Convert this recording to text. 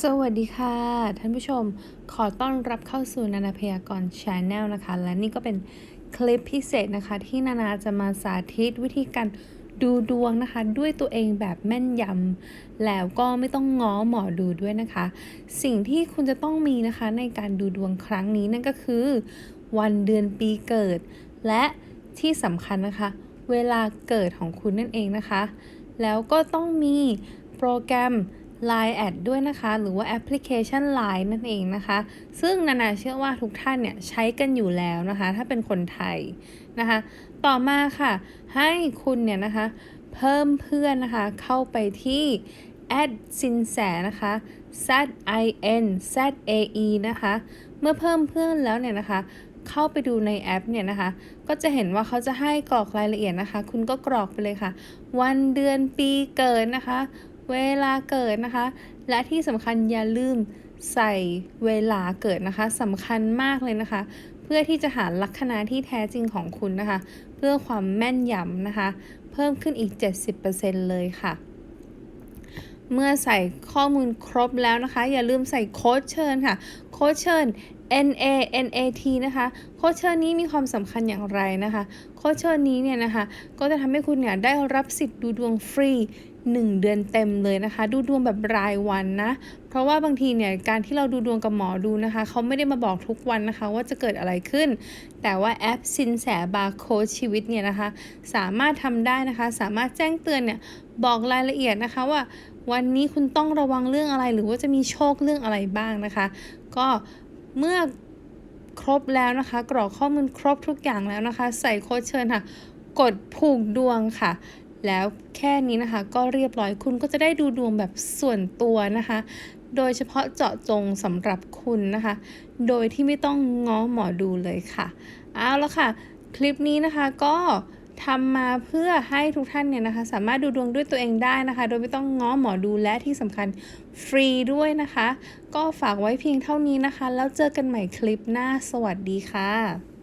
สวัสดีค่ะ ท่านผู้ชมขอต้อนรับเข้าสู่นานาพยากรณ์ชาแนลนะคะ และนี่ก็เป็นคลิปพิเศษนะคะ ที่นานาจะมาสาธิตวิธีการดูดวงนะคะ ด้วยตัวเองแบบแม่นยำแล้วก็ไม่ต้องง้อหมอดูด้วยนะคะ สิ่งที่คุณจะต้องมีนะคะในการดูดวงครั้งนี้นั่นก็คือ วันเดือนปีเกิด และที่สำคัญนะคะ เวลาเกิดของคุณนั่นเองนะคะ แล้วก็ต้องมีโปรแกรม Line แอดด้วยนะคะ หรือว่าแอปพลิเคชัน Line นั่นเองนะคะ ซึ่งนานาเชื่อว่าทุกท่านเนี่ยใช้กันอยู่แล้วนะคะ ถ้าเป็นคนไทยนะคะ ต่อมาค่ะ ให้คุณเนี่ยนะคะ เพิ่มเพื่อนนะคะ เข้าไปที่ add สินแสนะคะ z i n z a e นะคะ เมื่อเพิ่มเพื่อนแล้วเนี่ยนะคะ เข้าไปดูในแอปเนี่ยนะคะ ก็จะเห็นว่าเขาจะให้กรอกรายละเอียดนะคะ คุณก็กรอกไปเลยค่ะ วันเดือนปีเกิดนะคะ เวลาเกิดนะคะ และที่สำคัญอย่าลืมใส่เวลาเกิดนะคะสำคัญมากเลยนะคะ เพื่อที่จะหาลัคนาที่แท้จริงของคุณนะคะ เพื่อความแม่นยำนะคะ เพิ่มขึ้นอีก 70%เลยค่ะ เมื่อใส่ข้อมูลครบแล้วนะคะ อย่าลืมใส่โค้ดเชิญค่ะ โค้ดเชิญ N A N A T นะคะโค้ดเชิญนี้มีความสำคัญอย่างไรนะคะโค้ดเชิญนี้เนี่ยนะคะก็จะทำให้คุณเนี่ยได้รับสิทธิ์ดูดวงฟรี 1 เดือนเต็มเลยนะคะ ดูดวงแบบรายวันนะเพราะว่าบางทีเนี่ยการที่เราดูดวงกับหมอดูนะคะเขาไม่ได้มาบอกทุกวันนะคะว่าจะเกิดอะไรขึ้น แต่ว่าแอปสินแสบาร์โค้ดชีวิตเนี่ยนะคะสามารถทำได้นะคะ สามารถแจ้งเตือนเนี่ยบอกรายละเอียดนะคะว่าวันนี้คุณต้องระวังเรื่องอะไรหรือว่าจะมีโชคเรื่องอะไรบ้างนะคะ ก็ เมื่อครบแล้วนะคะ กรอกข้อมูลครบทุกอย่างแล้วนะคะ ใส่โค้ดเชิญค่ะ กดผูกดวงค่ะ แล้วแค่นี้นะคะ ก็เรียบร้อยคุณก็จะได้ดูดวงแบบส่วนตัวนะคะ โดยเฉพาะเจาะจงสำหรับคุณนะคะ โดยที่ไม่ต้องง้อหมอดูเลยค่ะ เอาละค่ะ คลิปนี้นะคะก็ ทำมาเพื่อให้ทุกท่านเนี่ยนะคะ สามารถดูดวงด้วยตัวเองได้นะคะ โดยไม่ต้องง้อหมอดูและที่สำคัญฟรีด้วยนะคะ ก็ฝากไว้เพียงเท่านี้นะคะ แล้วเจอกันใหม่คลิปหน้าสวัสดีค่ะ